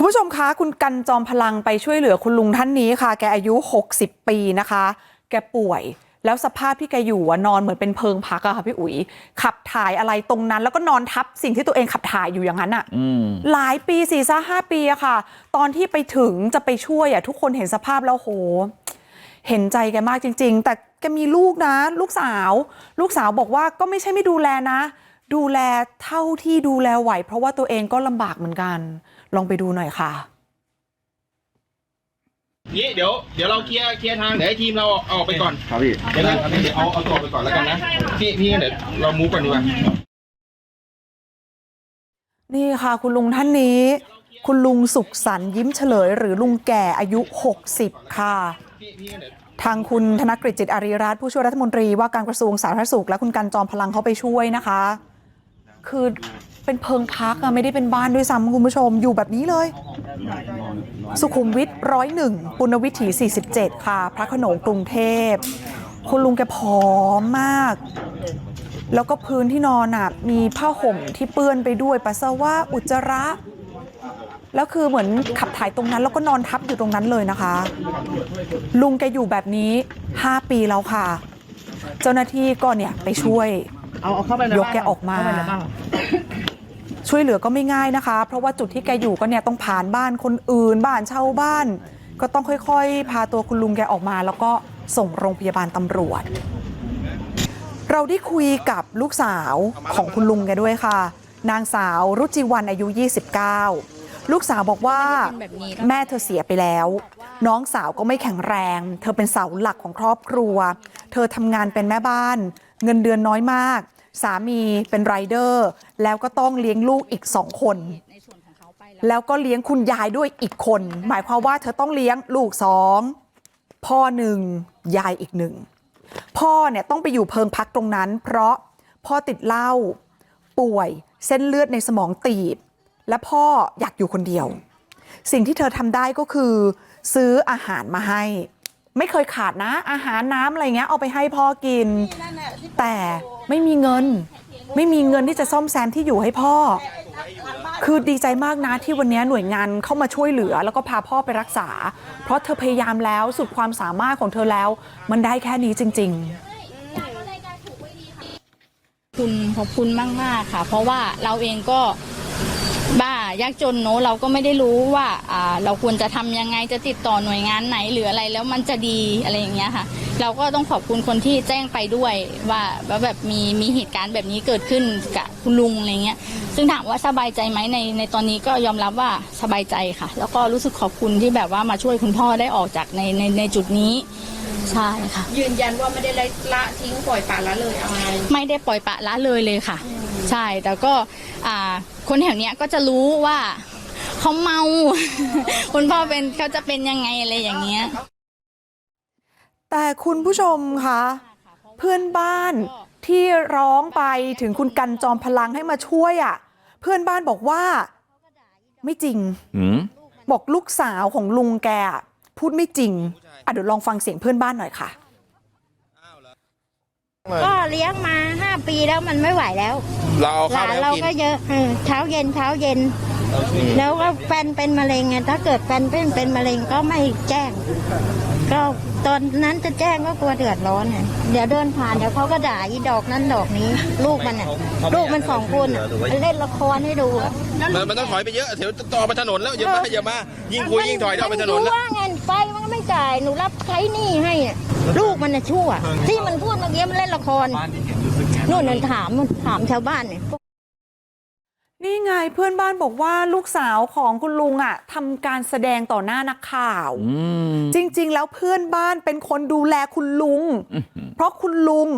คุณผู้ชมคะ คุณกันจอมพลังไปช่วยเหลือคุณลุงท่านนี้ค่ะ แกอายุ 60 ปีนะคะ แกป่วย แล้วสภาพที่แกอยู่อะนอนเหมือนเป็นเพิงพักอะค่ะพี่อุ๋ย ขับถ่ายอะไรตรงนั้น แล้วก็นอนทับสิ่งที่ตัวเองขับถ่ายอยู่อย่างนั้นอะอืมหลายปีสี่ซ่าห้าปีอะค่ะ ตอนที่ไปถึงจะไปช่วยอะทุกคนเห็นสภาพแล้วโห เห็นใจแกมากจริง ๆ แต่แกมีลูกนะ ลูกสาว ลูกสาวบอกว่าก็ไม่ใช่ไม่ดูแลนะ ดูแลเท่าที่ดูแลไหวเพราะว่าตัวเองก็ลำบากเหมือนกันลองไปดูหน่อยค่ะนี่เดี๋ยวเดี๋ยวเราเคลียร์เคลียร์ทางเดี๋ยวให้ทีมเราเอาออกไปก่อนครับพี่เดี๋ยวนะเดี๋ยวเอาเอาตัวออกไปก่อนแล้วกันนะพี่พี่เดี๋ยวเรามูฟก่อนดีกว่านี่ค่ะ คุณลุงท่านนี้ คุณลุงสุขสันต์ยิ้มเฉลย หรือลุงแก่อายุ 60 ค่ะพี่พี่เดี๋ยวทางคุณธนกฤษจิตอารีรัตน์ผู้ช่วยรัฐมนตรีว่าการกระทรวงสาธารณสุขและคุณกันจอมพลังเขาไปช่วยนะคะ คือเป็นเพิงพักอะไม่ได้เป็นบ้านด้วยซ้ำคุณผู้ชมอยู่แบบนี้เลย สุขุมวิทร้อยหนึ่งปุณวิถี 47 ค่ะ พระโขนงกรุงเทพคุณลุงแกผอมมาก แล้วก็พื้นที่นอนอะมีผ้าห่มที่เปื้อนไปด้วยปัสสาวะอุจจาระแล้วคือเหมือนขับถ่ายตรงนั้น แล้วก็นอนทับอยู่ตรงนั้นเลยนะคะ ลุงแกอยู่แบบนี้ 5 ปีแล้วค่ะ เจ้าหน้าที่ก็เนี่ยไปช่วย เอาเอาเข้าไปในยบ้านกแกออกมา เข้ไปในบ้น ช่วยเหลือก็ไม่ง่ายนะคะ เพราะว่าจุดที่แกอยู่ก็เนี่ยต้องผ่านบ้านคนอื่น บ้านเช่าบ้าน ก็ต้องค่อยๆ พาตัวคุณลุงแกออกมา แล้วก็ส่งโรงพยาบาลตำรวจ เราได้คุยกับลูกสาวของคุณลุงแกด้วยค่ะ นางสาวรุจิวันอายุ 29 ลูกสาวบอกว่าแม่เธอเสียไปแล้ว น้องสาวก็ไม่แข็งแรง เธอเป็นเสาหลักของครอบครัว เธอทำงานเป็นแม่บ้าน เงินเดือนน้อยมาก สามีเป็นไรเดอร์ แล้วก็ต้องเลี้ยงลูกอีกสองคน แล้วก็เลี้ยงคุณยายด้วยอีกคน หมายความว่าเธอต้องเลี้ยงลูกสองพ่อหนึ่งยายอีกหนึ่งพ่อเนี่ยต้องไปอยู่เพิงพักตรงนั้น เพราะพ่อติดเหล้าป่วยเส้นเลือดในสมองตีบ และพ่ออยากอยู่คนเดียว สิ่งที่เธอทำได้ก็คือ ซื้ออาหารมาให้ ไม่เคยขาดนะ อาหารน้ำอะไรเงี้ยเอาไปให้พ่อกิน แต่ไม่มีเงิน ไม่มีเงินที่จะซ่อมแซมที่อยู่ให้พ่อ คือดีใจมากนะที่วันนี้หน่วยงานเข้ามาช่วยเหลือ แล้วก็พาพ่อไปรักษา เพราะเธอพยายามแล้วสุดความสามารถของเธอแล้ว มันได้แค่นี้จริง ๆคุณขอบคุณมากๆค่ะ เพราะว่าเราเองก็ บ้ายากจนเนอะเราก็ไม่ได้รู้ว่าอ่าเราควรจะทำยังไงจะติดต่อหน่วยงานไหนหรืออะไรแล้วมันจะดีอะไรอย่างเงี้ยค่ะ เราก็ต้องขอบคุณคนที่แจ้งไปด้วยว่าว่าแบบมีมีเหตุการณ์แบบนี้เกิดขึ้นกับคุณลุงอะไรเงี้ยซึ่งถามว่าสบายใจไหมในในตอนนี้ก็ยอมรับว่าสบายใจค่ะ แล้วก็รู้สึกขอบคุณที่แบบว่ามาช่วยคุณพ่อได้ออกจากในในในจุดนี้ ใช่ค่ะ ยืนยันว่าไม่ได้ละทิ้งปล่อยปละละเลยอะไร ไม่ได้ปล่อยปละละเลยเลยค่ะ ใช่แต่ก็อ่าคนแถวเนี้ยก็จะรู้ว่าเขาเมา คุณพ่อเป็นเขาจะเป็นยังไงอะไรอย่างเงี้ย แต่คุณผู้ชมคะเพื่อนบ้านที่ร้องไปถึงคุณกันจอมพลังให้มาช่วยอะ เพื่อนบ้านบอกว่า ไม่จริงอืมบอกลูกสาวของลุงแกอะพูดไม่จริงอะ เดี๋ยวลองฟังเสียงเพื่อนบ้านหน่อยค่ะ ก็เลี้ยงมาห้าปีแล้วมันไม่ไหวแล้วเราเอาหข้าวลานไปเราให้กิน ก็เยอะเออเช้าเย็นเช้าเย็น แล้วก็แฟนเป็นมะเร็งไงถ้าเกิดแฟนเป็นเป็นมะเร็งก็ไม่แจ้ง ก็ตอนนั้นจะแจ้งก็กลัวเดือดร้อนไงเดี๋ยวเดินผ่านเดี๋ยวเขาก็ด่าอีดอกนั้นดอกนี้ ลูกมันอะ ลูกมันสองคนอะมันเล่นละครให้ดูอะมันมันต้องถอยไปเยอะเดี๋ยวต่อไปถนนแล้วอย่ามาอย่ามา ยิ่งคุยยิ่งถอยเดี๋ยวเอาไปถนนมัแล้วรู้ว่าไงไฟมั นก็ไม่จ่ายหนูรับใช้หนี้ให้อะลูกมันน่ะชั่ว ที่มันพูดเมื่อกี้มันเล่นละครนู่นนั่นถามถามชาวบ้านเนี่ย นี่ไงเพื่อนบ้านบอกว่าลูกสาวของคุณลุงอะทำการแสดงต่อหน้านักข่าวอืมจริง ๆ แล้วเพื่อนบ้านเป็นคนดูแลคุณลุง เพราะคุณลุง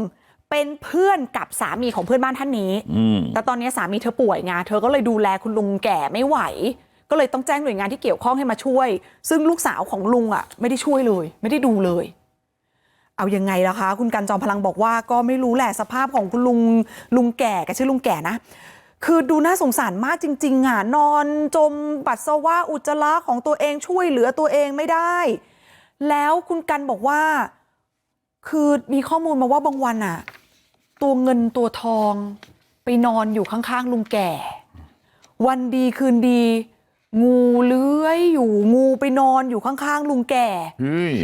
เป็นเพื่อนกับสามีของเพื่อนบ้านท่านนี้อืมแต่ตอนนี้สามีเธอป่วยไงเธอก็เลยดูแลคุณลุงแก่ไม่ไหว ก็เลยต้องแจ้งหน่วยงานที่เกี่ยวข้องให้มาช่วย ซึ่งลูกสาวของลุงอะไม่ได้ช่วยเลย ไม่ได้ดูเลย เอายังไงล่ะคะ คุณกันจอมพลังบอกว่าก็ไม่รู้แหละสภาพของคุณลุงลุงแก่แกชื่อลุงแก่นะ คือดูน่าสงสารมากจริงๆอะนอนจมปัสสาวะอุจจาระของตัวเองช่วยเหลือตัวเองไม่ได้ แล้วคุณกันบอกว่า คือมีข้อมูลมาว่าบางวันอะ ตัวเงินตัวทอง ไปนอนอยู่ข้างๆลุงแก่ วันดีคืนดี งูเลื้อยู่งูไปนอนอยู่ข้างๆลุงแก่เฮ้ย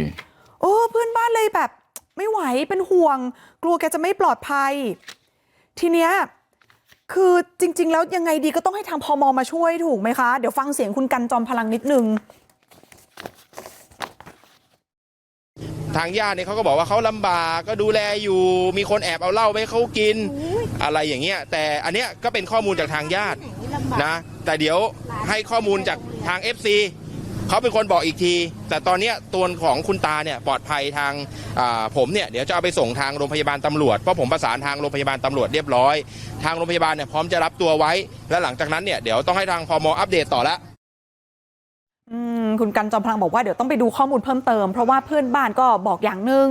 โอ้เพื่อนบ้านเลยแบบไม่ไหวเป็นห่วง กลัวแกจะไม่ปลอดภัย ทีเนี้ยคือจริง ๆ แล้วยังไงดีก็ต้องให้ทางพมมาช่วยถูกไหมคะ เดี๋ยวฟังเสียงคุณกันจอมพลังนิดนึงทางญาติเนี่ยเขาก็บอกว่าเขาลำบากก็ดูแลอยู่ มีคนแอบเอาเหล้าไปให้เขากิน อะไรอย่างเงี้ยแต่อันเนี้ยก็เป็นข้อมูลจากทางญาตินะ แต่เดี๋ยวให้ข้อมูลจากทาง FC เขาเป็นคนบอกอีกที แต่ตอนเนี้ยตัวของคุณตาเนี่ยปลอดภัยทางอ่าผมเนี่ยเดี๋ยวจะเอาไปส่งทางโรงพยาบาลตำรวจเพราะผมประสานทางโรงพยาบาลตำรวจเรียบร้อย ทางโรงพยาบาลเนี่ยพร้อมจะรับตัวไว้ และหลังจากนั้นเนี่ยเดี๋ยวต้องให้ทางพมอัปเดตต่อละ อืมคุณกันจอมพลังบอกว่าเดี๋ยวต้องไปดูข้อมูลเพิ่มเติม เพราะว่าเพื่อนบ้านก็บอกอย่างหนึ่ง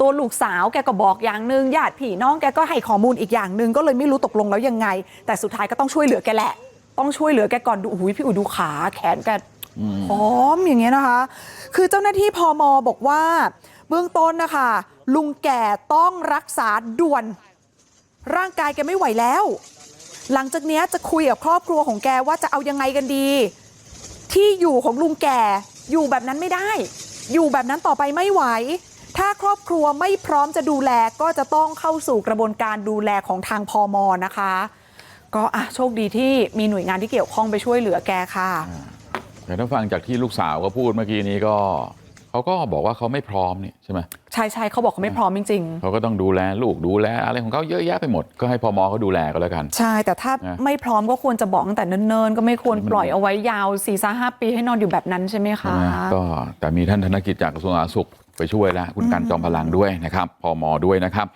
ตัวลูกสาวแกก็บอกอย่างหนึ่งญาติพี่น้องแกก็ให้ข้อมูลอีกอย่างหนึ่งก็เลยไม่รู้ตกลงแล้วยังไง แต่สุดท้ายก็ต้องช่วยเหลือแกแหละ ต้องช่วยเหลือแกก่อนดูอุ้ยพี่อุ๋ยดูขาแขนแกพร้อมอย่างเงี้ยนะคะ คือเจ้าหน้าที่พมบอกว่า เบื้องต้นนะคะ ลุงแก่ต้องรักษาด่วน ร่างกายแกไม่ไหวแล้ว หลังจากเนี้ยจะคุยกับครอบครัวของแกว่าจะเอายังไงกันดี ที่อยู่ของลุงแก่อยู่แบบนั้นไม่ได้ อยู่แบบนั้นต่อไปไม่ไหว ถ้าครอบครัวไม่พร้อมจะดูแลก็จะต้องเข้าสู่กระบวนการดูแลของทางพอมนะคะ ก็อะโชคดีที่มีหน่วยงานที่เกี่ยวข้องไปช่วยเหลือแกค่ะแต่ถ้าฟังจากที่ลูกสาวก็พูดเมื่อกี้นี้ก็เขาก็บอกว่าเขาไม่พร้อมนี่ใช่ไหมใช่ใช่เขาบอกเขาไม่พร้อมจริงเขาก็ต้องดูแลลูกดูแลอะไรของเขาเยอะแยะไปหมดก็ให้พมเขาดูแลก็แล้วกันๆใช่แต่ถ้านะไม่พร้อมก็ควรจะบอกตั้งแต่เนิ่นๆ ก็ไม่ควรปล่อยเอาไว้ยาว4ี่ห้าปีให้นอนอยู่แบบนั้นใช่ไหมใช่คะไหมก็แต่มีท่านธนกิจจากกระทรวงสาธารณสุขไปช่วยแล้วคุณกันจอมพลังด้วยนะครับพมด้วยนะครับ